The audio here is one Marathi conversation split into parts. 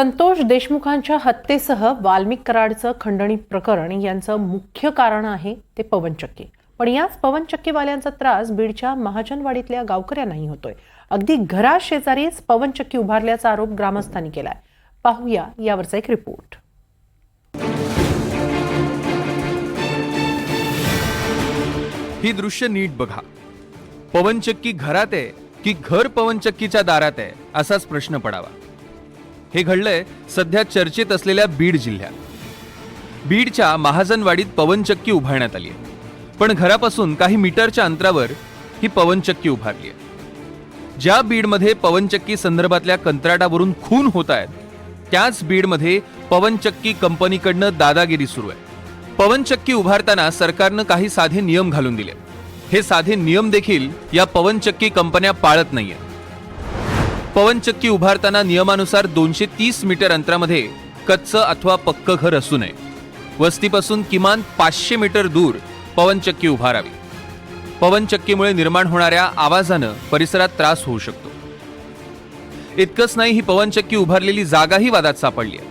संतोष देशमुखांच्या हत्येसह वाल्मिक कराडचं खंडणी प्रकरण यांचं मुख्य कारण आहे ते पवनचक्की पण याच पवनचक्कीवाल्यांचा त्रास बीडच्या महाजनवाडीतल्या गावकऱ्यांनाही होतोय. अगदी घराशेजारीच पवनचक्की उभारल्याचा आरोप ग्रामस्थांनी केलाय. पाहूया यावरचा एक रिपोर्ट. ही दृश्य नीट बघा. पवनचक्की घरात आहे की घर पवनचक्कीच्या दारात आहे असाच प्रश्न पडावा. हे घडलंय सध्या चर्चेत असलेल्या बीड जिल्ह्यात. बीडच्या महाजनवाडीत पवनचक्की उभारण्यात आली आहे. पण घरापासून काही मीटरच्या अंतरावर ही पवनचक्की उभारली आहे. ज्या बीडमध्ये पवनचक्की संदर्भातल्या कंत्राटावरून खून होत आहेत त्याच बीडमध्ये पवनचक्की कंपनीकडनं दादागिरी सुरू आहे. पवनचक्की उभारताना सरकारनं काही साधे नियम घालून दिले हे साधे नियम देखील या पवनचक्की कंपन्या पाळत नाहीये पवनचक्की उभारताना नियमानुसार दोनशे तीस मीटर अंतरामध्ये कच्चं अथवा पक्क घर असू नये. वस्तीपासून किमान पाचशे मीटर दूर पवनचक्की उभारावी. पवनचक्कीमुळे निर्माण होणाऱ्या आवाजानं परिसरात त्रास होऊ शकतो. इतकंच नाही ही पवनचक्की उभारलेली जागाही वादात सापडली आहे.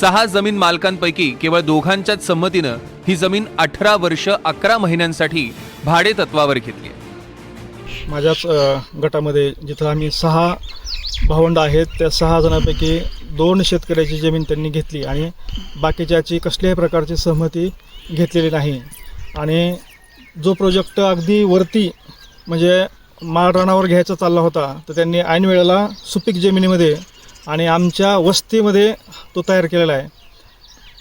सहा जमीन मालकांपैकी केवळ दोघांच्याच संमतीनं ही जमीन अठरा वर्ष अकरा महिन्यांसाठी भाडे तत्वावर घेतली आहे. माझ्याच गटामध्ये जिथं आम्ही सहा भावंड आहेत त्या सहा जणांपैकी दोन शेतकऱ्याची जमीन त्यांनी घेतली आणि बाकीच्याची कसल्याही प्रकारची सहमती घेतलेली नाही. आणि जो प्रोजेक्ट अगदी वरती म्हणजे माळरानावर घ्यायचा चालला होता तर त्यांनी ऐन वेळेला सुपीक जमिनीमध्ये आणि आमच्या वस्तीमध्ये तो तयार केलेला आहे.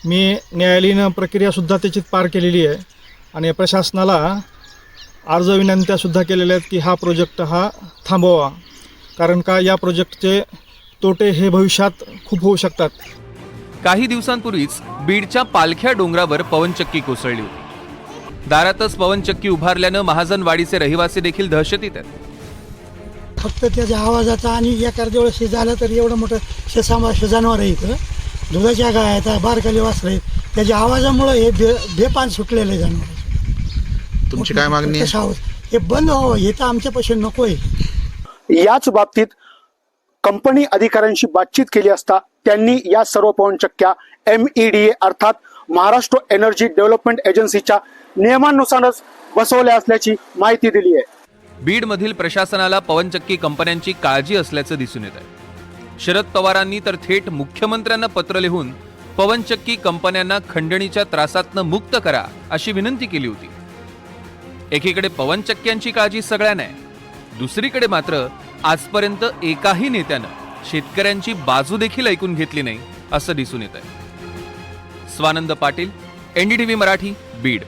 मी न्यायालयीन प्रक्रियासुद्धा त्याची पार केलेली आहे आणि प्रशासनाला अर्ज विनंत्यासुद्धा केलेल्या आहेत की हा प्रोजेक्ट हा थांबवा कारण का या प्रोजेक्टचे तोटे हे भविष्यात खूप होऊ शकतात. काही दिवसांपूर्वीच बीडच्या पालख्या डोंगरावर पवनचक्की कोसळली होती. दारातच पवनचक्की उभारल्यानं महाजनवाडीचे रहिवासी देखील दहशतीत आहेत. फक्त त्याच्या आवाजाचा आणि एखाद्या वेळेस हे झालं तर एवढं मोठं शेसामाश जनावर आहे इथं दुधाच्या गाय आहेत बारकाली वासरं आहेत. त्याच्या आवाजामुळं हे बे बेपान सुटलेलं आहे जनावर. तुमची काय मागणी आहे? हे बंद व्हावं हे तर आमच्यापाशी नको आहे याच बाबतीत कंपनी अधिकाऱ्यांशी बातचीत केली असता त्यांनी या सर्व पवनचक्क्या एम ई डी ए अर्थात महाराष्ट्र एनर्जी डेव्हलपमेंट एजन्सीच्या नियमानुसारच बसवल्या असल्याची माहिती दिली आहे. बीडमधील प्रशासनाला पवनचक्की कंपन्यांची काळजी असल्याचं दिसून येत आहे. शरद पवारांनी तर थेट मुख्यमंत्र्यांना पत्र लिहून पवनचक्की कंपन्यांना खंडणीच्या त्रासातनं मुक्त करा अशी विनंती केली होती. एकीकडे पवनचक्क्यांची काळजी सगळ्यांना आहे. दुसरीकडे मात्र आजपर्यंत एकाही नेत्यानं शेतकऱ्यांची बाजू देखील ऐकून घेतली नाही असं दिसून येत आहे स्वानंद पाटील एनडीटीव्ही मराठी बीड.